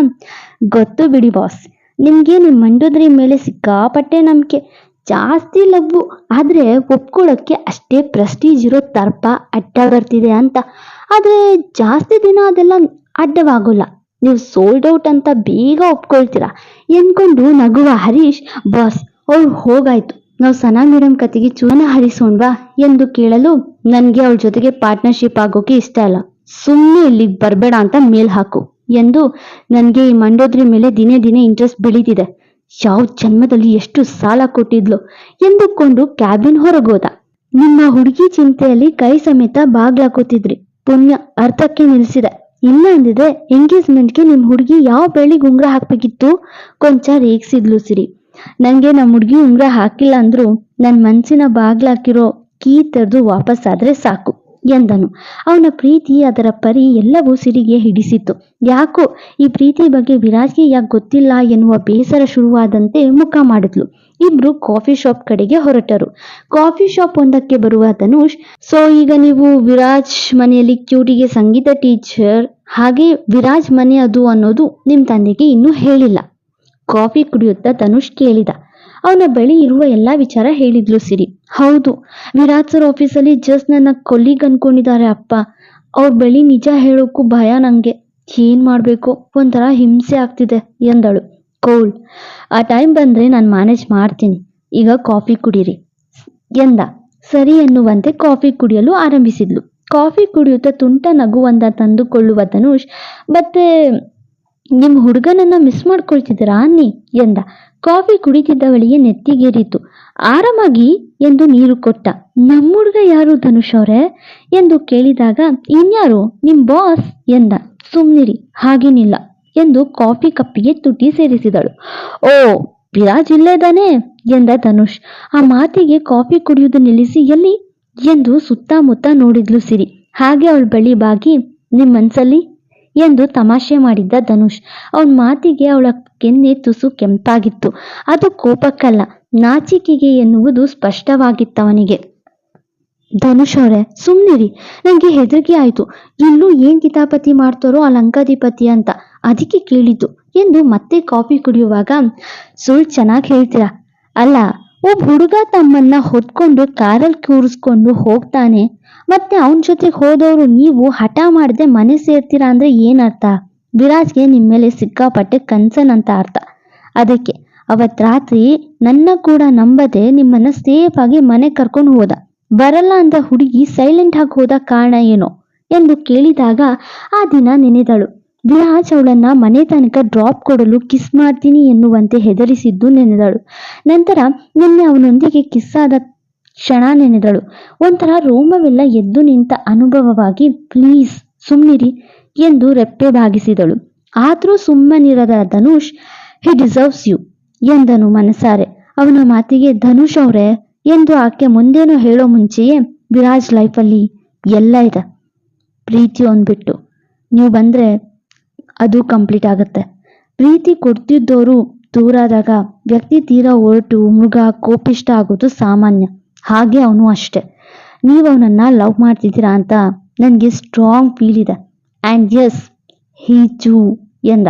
ಗೊತ್ತು ಬಿಡಿ ಬಾಸ್. ನಿಮ್ಗೆ ನಿಮ್ ಮಂಡೋದರಿ ಮೇಲೆ ಸಿಕ್ಕಾಪಟ್ಟೆ ನಂಬಿಕೆ. ಜಾಸ್ತಿ ಲವ್ವು ಆದ್ರೆ ಒಪ್ಕೊಳ್ಳೋಕ್ಕೆ ಅಷ್ಟೇ ಪ್ರೆಸ್ಟೀಜ್ ಇರೋ ತರ್ಪ ಅಡ್ಡ ಬರ್ತಿದೆ ಅಂತ. ಆದ್ರೆ ಜಾಸ್ತಿ ದಿನ ಅದೆಲ್ಲ ಅಡ್ಡವಾಗೋಲ್ಲ. ನೀವು ಸೋಲ್ಡ್ ಔಟ್ ಅಂತ ಬೇಗ ಒಪ್ಕೊಳ್ತೀರಾ. ಎನ್ಕೊಂಡು ನಗುವ ಹರೀಶ್, ಬಾಸ್, ಅವ್ಳು ಹೋಗಾಯ್ತು. ನಾವು ಸನಾ ಮೇಡಮ್ ಕತೆಗೆ ಚೂನ ಹರಿಸೋಣ್ವಾ ಎಂದು ಕೇಳಲು ನನಗೆ ಅವಳ ಜೊತೆಗೆ ಪಾರ್ಟ್ನರ್ಶಿಪ್ ಆಗೋಕೆ ಇಷ್ಟ ಇಲ್ಲ. ಸುಮ್ಮನೆ ಇಲ್ಲಿಗೆ ಬರಬೇಡ ಅಂತ ಮೇಲ್ ಹಾಕು ಎಂದು ನನಗೆ ಈ ಮಂಡೋದ್ರಿ ಮೇಲೆ ದಿನೇ ದಿನೇ ಇಂಟ್ರೆಸ್ಟ್ ಬೆಳೀತಿದೆ. ಯಾವ ಜನ್ಮದಲ್ಲಿ ಎಷ್ಟು ಸಾಲ ಕೊಟ್ಟಿದ್ಲು ಎಂದುಕೊಂಡು ಕ್ಯಾಬಿನ್ ಹೊರಗೋದ. ನಿಮ್ಮ ಹುಡುಗಿ ಚಿಂತೆಯಲ್ಲಿ ಕೈ ಸಮೇತ ಬಾಗ್ಲಾಕೋತಿದ್ರಿ ಪುಣ್ಯ ಅರ್ಥಕ್ಕೆ ನಿಲ್ಸಿದೆ ಇಲ್ಲ ಅಂದಿದೆ ಎಂಗೇಜ್ಮೆಂಟ್ಗೆ ನಿಮ್ ಹುಡುಗಿ ಯಾವ ಬೆಳ್ಳಿ ಉಂಗ್ರ ಹಾಕ್ಬೇಕಿತ್ತು? ಕೊಂಚ ರೇಗಿಸಿದ್ಲು ಸಿರಿ. ನಂಗೆ ನಮ್ಮ ಹುಡುಗಿ ಉಂಗ್ರ ಹಾಕಿಲ್ಲ ಅಂದ್ರು ನನ್ ಮನ್ಸಿನ ಬಾಗ್ಲಾಕಿರೋ ಕೀ ತೆರೆದು ವಾಪಸ್ ಆದ್ರೆ ಸಾಕು. ಎಂದನು. ಅವನ ಪ್ರೀತಿ ಅದರ ಪರಿ ಎಲ್ಲವೂ ಸಿರಿಗೆ ಹಿಡಿಸಿತ್ತು. ಯಾಕೋ ಈ ಪ್ರೀತಿ ಬಗ್ಗೆ ವಿರಾಜ್ಗೆ ಯಾಕೆ ಗೊತ್ತಿಲ್ಲ ಎನ್ನುವ ಬೇಸರ ಶುರುವಾದಂತೆ ಮುಖ ಮಾಡಿದ್ಲು. ಇಬ್ರು ಕಾಫಿ ಶಾಪ್ ಕಡೆಗೆ ಹೊರಟರು. ಕಾಫಿ ಶಾಪ್ ಒಂದಕ್ಕೆ ಬರುವ ಧನುಷ್, ಸೊ, ಈಗ ನೀವು ವಿರಾಜ್ ಮನೆಯಲ್ಲಿ ಕ್ಯೂಟಿಗೆ ಸಂಗೀತ ಟೀಚರ್, ಹಾಗೆ ವಿರಾಜ್ ಮನೆ ಅದು ಅನ್ನೋದು ನಿಮ್ ತಂದೆಗೆ ಇನ್ನೂ ಹೇಳಿಲ್ಲ. ಕಾಫಿ ಕುಡಿಯುತ್ತಾ ಧನುಷ್ ಕೇಳಿದ. ಅವನ ಬಳಿ ಇರುವ ಎಲ್ಲಾ ವಿಚಾರ ಹೇಳಿದ್ಲು ಸಿರಿ. ಹೌದು ವಿರಾಟ್ ಸರ್ ಆಫೀಸಲ್ಲಿ ಜಸ್ಟ್ ನನ್ನ ಕೊಲ್ಲಿಗ್ ಅನ್ಕೊಂಡಿದ್ದಾರೆ ಅಪ್ಪ. ಅವ್ರ ಬಳಿ ನಿಜ ಹೇಳೋಕ್ಕೂ ಭಯ ನಂಗೆ. ಏನ್ ಮಾಡ್ಬೇಕು? ಒಂಥರ ಹಿಂಸೆ ಆಗ್ತಿದೆ ಎಂದಳು. ಕೋಲ್, ಆ ಟೈಮ್ ಬಂದ್ರೆ ನಾನು ಮ್ಯಾನೇಜ್ ಮಾಡ್ತೀನಿ. ಈಗ ಕಾಫಿ ಕುಡೀರಿ ಎಂದ. ಸರಿ ಎನ್ನುವಂತೆ ಕಾಫಿ ಕುಡಿಯಲು ಆರಂಭಿಸಿದ್ಲು. ಕಾಫಿ ಕುಡಿಯುತ್ತಾ ತುಂಟ ನಗುವಂದ ತಂದುಕೊಳ್ಳುವ ಧನುಷ್, ಮತ್ತೆ ನಿಮ್ಮ ಹುಡುಗನನ್ನ ಮಿಸ್ ಮಾಡ್ಕೊಳ್ತಿದ್ದೀರಾ ಅನ್ನಿ? ಎಂದ. ಕಾಫಿ ಕುಡಿತಿದ್ದವಳಿಗೆ ನೆತ್ತಿಗೇರಿತು. ಆರಾಮಾಗಿ ಎಂದು ನೀರು ಕೊಟ್ಟ. ನಮ್ಮುಡ್ಗ ಯಾರು ಧನುಷ್ ಅವರೇ? ಎಂದು ಕೇಳಿದಾಗ, ಇನ್ಯಾರು? ನಿಮ್ ಬಾಸ್ ಎಂದ. ಸುಮ್ನಿರಿ, ಹಾಗೇನಿಲ್ಲ ಎಂದು ಕಾಫಿ ಕಪ್ಪಿಗೆ ತುಟಿ ಸೇರಿಸಿದಳು. ಓ ವಿರಾಜ್ ಇಲ್ಲೇದಾನೆ ಎಂದ ಧನುಷ್. ಆ ಮಾತಿಗೆ ಕಾಫಿ ಕುಡಿಯುವುದು ನಿಲ್ಲಿಸಿ ಎಲ್ಲಿ? ಎಂದು ಸುತ್ತಮುತ್ತ ನೋಡಿದ್ಲು ಸಿರಿ. ಹಾಗೆ ಅವಳ ಬಳಿ ಬಾಗಿ, ನಿಮ್ ಮನ್ಸಲ್ಲಿ? ಎಂದು ತಮಾಷೆ ಮಾಡಿದ್ದ ಧನುಷ್. ಅವನ ಮಾತಿಗೆ ಅವಳ ಕೆನ್ನೆ ತುಸು ಕೆಂಪಾಗಿತ್ತು. ಅದು ಕೋಪಕ್ಕಲ್ಲ, ನಾಚಿಕೆಗೆ ಎನ್ನುವುದು ಸ್ಪಷ್ಟವಾಗಿತ್ತವನಿಗೆ. ಧನುಷ್ ಅವರೇ ಸುಮ್ನಿರಿ, ನಂಗೆ ಹೆದರಿಕೆ ಆಯ್ತು. ಇಲ್ಲೂ ಏನ್ ಕಿತಾಪತಿ ಮಾಡ್ತಾರೋ ಆ ಲಂಕಾಧಿಪತಿ ಅಂತ. ಅದಕ್ಕೆ ಕೇಳಿದ್ದು ಎಂದು ಮತ್ತೆ ಕಾಫಿ ಕುಡಿಯುವಾಗ, ಸುಳ್ ಚೆನ್ನಾಗಿ ಹೇಳ್ತೀರಾ? ಅಲ್ಲ, ಒಬ್ಬ ಹುಡುಗ ತಮ್ಮನ್ನ ಹೊತ್ಕೊಂಡು ಕಾರಲ್ಲಿ ಕೂರಿಸ್ಕೊಂಡು ಹೋಗ್ತಾನೆ, ಮತ್ತೆ ಅವನ ಜೊತೆಗೆ ಹೋದವರು ನೀವು ಹಠ ಮಾಡದೆ ಮನೆ ಸೇರ್ತೀರಾ ಅಂದ್ರೆ ಏನ್ ಅರ್ಥ? ವಿರಾಜ್ಗೆ ನಿಮ್ಮ ಮೇಲೆ ಸಿಕ್ಕಾಪಟ್ಟೆ ಅಂತ ಅರ್ಥ. ಅದಕ್ಕೆ ಅವತ್ ರಾತ್ರಿ ನನ್ನ ಕೂಡ ನಂಬದೆ ನಿಮ್ಮನ್ನ ಸೇಫ್ ಆಗಿ ಮನೆ ಕರ್ಕೊಂಡು ಹೋದ. ಬರಲ್ಲ ಅಂತ ಹುಡುಗಿ ಸೈಲೆಂಟ್ ಆಗಿ ಹೋದ ಕಾರಣ ಏನೋ ಎಂದು ಕೇಳಿದಾಗ ಆ ದಿನ ನೆನೆದಳು. ವಿರಾಜ್ ಅವಳನ್ನ ಮನೆ ತನಕ ಡ್ರಾಪ್ ಕೊಡಲು ಕಿಸ್ ಮಾಡ್ತೀನಿ ಎನ್ನುವಂತೆ ಹೆದರಿಸಿದ್ದು ನೆನೆದಳು. ನಂತರ ನಿನ್ನೆ ಅವನೊಂದಿಗೆ ಕಿಸ್ ಆದ ಕ್ಷಣ ನೆನೆದಳು. ಒಂಥರ ರೋಮವೆಲ್ಲ ಎದ್ದು ನಿಂತ ಅನುಭವವಾಗಿ ಪ್ಲೀಸ್ ಸುಮ್ನಿರಿ. ಎಂದು ರೆಪ್ಪೆ ಬಾಗಿಸಿದಳು. ಆದ್ರೂ ಸುಮ್ಮನಿರದ ಧನುಷ್ ಹಿ ಡಿಸರ್ವ್ಸ್ ಯು ಎಂದನು ಮನಸಾರೆ ಅವನ ಮಾತಿಗೆ, ಧನುಷ್ ಅವರೇ, ಎಂದು ಆಕೆ ಮುಂದೇನೋ ಹೇಳೋ ಮುಂಚೆಯೇ ವಿರಾಜ್ ಲೈಫಲ್ಲಿ ಎಲ್ಲ ಇದೆ, ಪ್ರೀತಿ ಅಂದ್ಬಿಟ್ಟು. ನೀವು ಬಂದ್ರೆ ಅದು ಕಂಪ್ಲೀಟ್ ಆಗುತ್ತೆ. ಪ್ರೀತಿ ಕೊಡ್ತಿದ್ದೋರು ದೂರಾದಾಗ ವ್ಯಕ್ತಿ ತೀರಾ ಹೊರಟು ಮೃಗ ಕೋಪಿಷ್ಟ ಆಗೋದು ಸಾಮಾನ್ಯ. ಹಾಗೆ ಅವನು ಅಷ್ಟೆ. ನೀವು ಅವನನ್ನ ಲವ್ ಮಾಡ್ತಿದ್ದೀರಾ ಅಂತ ನನಗೆ ಸ್ಟ್ರಾಂಗ್ ಫೀಲ್ ಇದೆ. ಆ್ಯಂಡ್ ಎಸ್ ಹೀ ಚೂ ಎಂದ.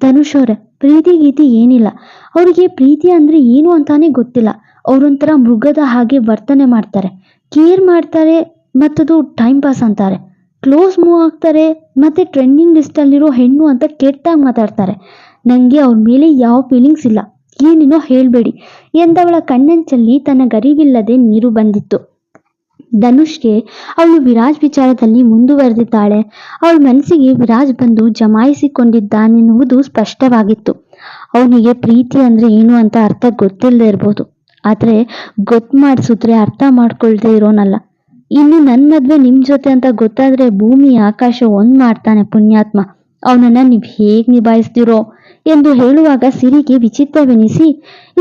ಧನುಷ್ ಅವರೇ, ಪ್ರೀತಿ, ಗೀತಿ ಏನಿಲ್ಲ. ಅವರಿಗೆ ಪ್ರೀತಿ ಅಂದರೆ ಏನು ಅಂತಾನೆ ಗೊತ್ತಿಲ್ಲ. ಅವರೊಂಥರ ಮೃಗದ ಹಾಗೆ ವರ್ತನೆ ಮಾಡ್ತಾರೆ. ಕೇರ್ ಮಾಡ್ತಾರೆ ಮತ್ತದು ಟೈಮ್ ಪಾಸ್ ಅಂತಾರೆ. ಕ್ಲೋಸ್ ಮೂವ್ ಆಗ್ತಾರೆ ಮತ್ತೆ ಟ್ರೆಂಡಿಂಗ್ ಲಿಸ್ಟಲ್ಲಿರೋ ಹೆಣ್ಣು ಅಂತ ಕೆಟ್ಟಾಗಿ ಮಾತಾಡ್ತಾರೆ. ನನಗೆ ಅವ್ರ ಮೇಲೆ ಯಾವ ಫೀಲಿಂಗ್ಸ್ ಇಲ್ಲ. ಏನೇನೋ ಹೇಳಬೇಡಿ ಎಂದವಳ ಕಣ್ಣಂಚಲ್ಲಿ ತನ್ನ ಗರಿವಿಲ್ಲದೆ ನೀರು ಬಂದಿತ್ತು. ಧನುಷ್ಗೆ ಅವಳು ವಿರಾಜ್ ವಿಚಾರದಲ್ಲಿ ಮುಂದುವರೆದಿದ್ದಾಳೆ. ಅವಳ ಮನಸ್ಸಿಗೆ ವಿರಾಜ್ ಬಂದು ಜಮಾಯಿಸಿಕೊಂಡಿದ್ದಾನೆನ್ನುವುದು ಸ್ಪಷ್ಟವಾಗಿತ್ತು. ಅವನಿಗೆ ಪ್ರೀತಿ ಅಂದ್ರೆ ಏನು ಅಂತ ಅರ್ಥ ಗೊತ್ತಿಲ್ಲದೆ ಇರ್ಬೋದು. ಆದ್ರೆ ಗೊತ್ತು ಮಾಡಿಸಿದ್ರೆ ಅರ್ಥ ಮಾಡ್ಕೊಳ್ದೆ ಇರೋನಲ್ಲ. ಇನ್ನು ನನ್ನ ಮದ್ವೆ ನಿಮ್ ಜೊತೆ ಅಂತ ಗೊತ್ತಾದ್ರೆ ಭೂಮಿ, ಆಕಾಶ ಒಂದ್ ಮಾಡ್ತಾನೆ ಪುಣ್ಯಾತ್ಮ. ಅವನನ್ನ ನೀವ್ ಹೇಗ್ ನಿಭಾಯಿಸ್ತಿರೋ ಎಂದು ಹೇಳುವಾಗ ಸಿರಿಗೆ ವಿಚಿತ್ರವೆನಿಸಿ,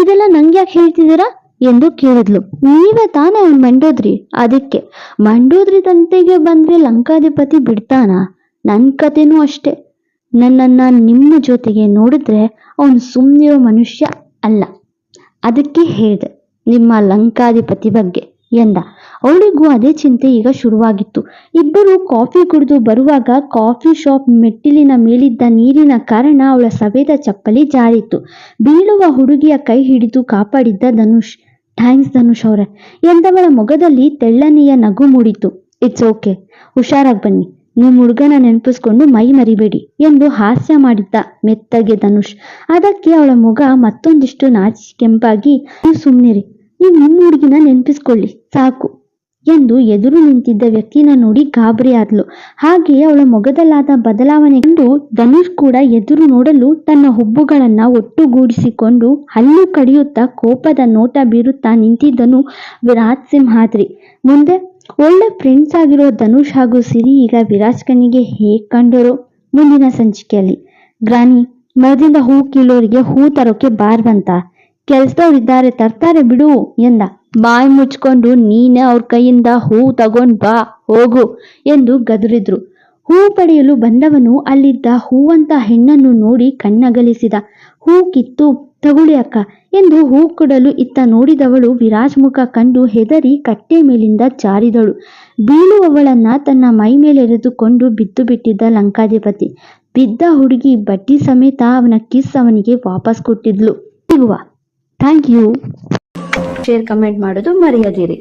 ಇದೆಲ್ಲ ನಂಗೆ ಯಾಕೆ ಹೇಳ್ತಿದ್ದೀರಾ? ಎಂದು ಕೇಳಿದ್ಲು. ನೀವೇ ತಾನೇ ಅವ್ನ್ ಮಂಡೋದ್ರಿ? ಅದಕ್ಕೆ. ಮಂಡೋದ್ರಿ ತಂತೆಗೆ ಬಂದ್ರೆ ಲಂಕಾಧಿಪತಿ ಬಿಡ್ತಾನ? ನನ್ ಕತೆನೂ ಅಷ್ಟೆ. ನನ್ನನ್ನ ನಿಮ್ಮ ಜೊತೆಗೆ ನೋಡಿದ್ರೆ ಅವನು ಸುಮ್ಮನಿರೋ ಮನುಷ್ಯ ಅಲ್ಲ. ಅದಕ್ಕೆ ಹೇಳಿದೆ, ನಿಮ್ಮ ಲಂಕಾಧಿಪತಿ ಬಗ್ಗೆ ಎಂದ. ಅವಳಿಗೂ ಅದೇ ಚಿಂತೆ ಈಗ ಶುರುವಾಗಿತ್ತು. ಇಬ್ಬರು ಕಾಫಿ ಕುಡಿದು ಬರುವಾಗ ಕಾಫಿ ಶಾಪ್ ಮೆಟ್ಟಿಲಿನ ಮೇಲಿದ್ದ ನೀರಿನ ಕಾರಣ ಅವಳ ಸವೆದ ಚಪ್ಪಲಿ ಜಾರಿತ್ತು. ಬೀಳುವ ಹುಡುಗಿಯ ಕೈ ಹಿಡಿದು ಕಾಪಾಡಿದ್ದ ಧನುಷ್. ಥ್ಯಾಂಕ್ಸ್ ಧನುಷ್ ಅವರೇ. ಎಂದವಳ ಮೊಗದಲ್ಲಿ ತೆಳ್ಳನೆಯ ನಗು ಮೂಡಿತು. It's okay. ಹುಷಾರಾಗಿ ಬನ್ನಿ. ನಿಮ್ಮ ಹುಡುಗನ ನೆನಪಿಸ್ಕೊಂಡು ಮೈ ಮರಿಬೇಡಿ ಎಂದು ಹಾಸ್ಯ ಮಾಡಿದ್ದ ಮೆತ್ತಗೆ ಧನುಷ್. ಅದಕ್ಕೆ ಅವಳ ಮೊಗ ಮತ್ತೊಂದಿಷ್ಟು ನಾಚಿ ಕೆಂಪಾಗಿ ನೀವು ಸುಮ್ಮನಿರಿ ನೀವು ನಿಮ್ಮ ಹುಡುಗಿನ ನೆನಪಿಸ್ಕೊಳ್ಳಿ. ಸಾಕು. ಎಂದು ಎದುರು ನಿಂತಿದ್ದ ವ್ಯಕ್ತಿನ ನೋಡಿ ಗಾಬರಿ ಆದ್ಲು. ಹಾಗೆ ಅವಳ ಮೊಗದಲ್ಲಾದ ಬದಲಾವಣೆ ಕಂಡು ಧನುಷ್ ಕೂಡ ಎದುರು ನೋಡಲು ತನ್ನ ಹುಬ್ಬುಗಳನ್ನ ಒಟ್ಟುಗೂಡಿಸಿಕೊಂಡು ಹಲ್ಲು ಕಡಿಯುತ್ತಾ ಕೋಪದ ನೋಟ ಬೀರುತ್ತಾ ನಿಂತಿದ್ದನು ವಿರಾಜ್ ಸಿಂಹಾದ್ರಿ ಮುಂದೆ ಒಳ್ಳೆ ಫ್ರೆಂಡ್ಸ್ ಆಗಿರೋ ಧನುಷ್ ಹಾಗೂ ಸಿರಿ ಈಗ ವಿರಾಜ್ ಕಣ್ಣಿಗೆ ಹೇಗ್ ಕಂಡರು? ಮುಂದಿನ ಸಂಚಿಕೆಯಲ್ಲಿ. ಗ್ರಾನಿ, ಮರದಿಂದ ಹೂ ಕೀಳೋರಿಗೆ ಹೂ ತರೋಕೆ ಬಾರ್ ಬಂತ ಕೆಲ್ಸದವ್ರಿದ್ದಾರೆ ತರ್ತಾರೆ ಬಿಡು ಎಂದ. ಬಾಯಿ ಮುಚ್ಕೊಂಡು ನೀನೇ ಅವ್ರ ಕೈಯಿಂದ ಹೂ ತಗೊಂಡ್ ಬಾ, ಹೋಗು ಎಂದು ಗದರಿದ್ರು. ಹೂ ಪಡೆಯಲು ಬಂದವನು ಅಲ್ಲಿದ್ದ ಹೂವಂತ ಹೆಣ್ಣನ್ನು ನೋಡಿ ಕಣ್ಣಗಲಿಸಿದ. ಹೂ ಕಿತ್ತು, ತಗೊಳ್ಳಿ ಅಕ್ಕ ಎಂದು ಹೂ ಕೊಡಲು ಇತ್ತ ನೋಡಿದವಳು ವಿರಾಜ್ ಮುಖ ಕಂಡು ಹೆದರಿ ಕಟ್ಟೆ ಮೇಲಿಂದ ಚಾರಿದಳು ಬೀಳುವವಳನ್ನ ತನ್ನ ಮೈ ಮೇಲೆ ಎರೆದುಕೊಂಡು ಬಿದ್ದು ಬಿಟ್ಟಿದ್ದ ಲಂಕಾಧಿಪತಿ. ಬಿದ್ದ ಹುಡುಗಿ ಬಡ್ಡಿ ಸಮೇತ ಅವನ ಕಿಸ್ ಅವನಿಗೆ ವಾಪಸ್ ಕೊಟ್ಟಿದ್ಲು. ಸಿಗುವ. Thank you. ಶೇರ್ ಕಮೆಂಟ್ ಮಾಡೋದು ಮರೆಯದಿರಿ.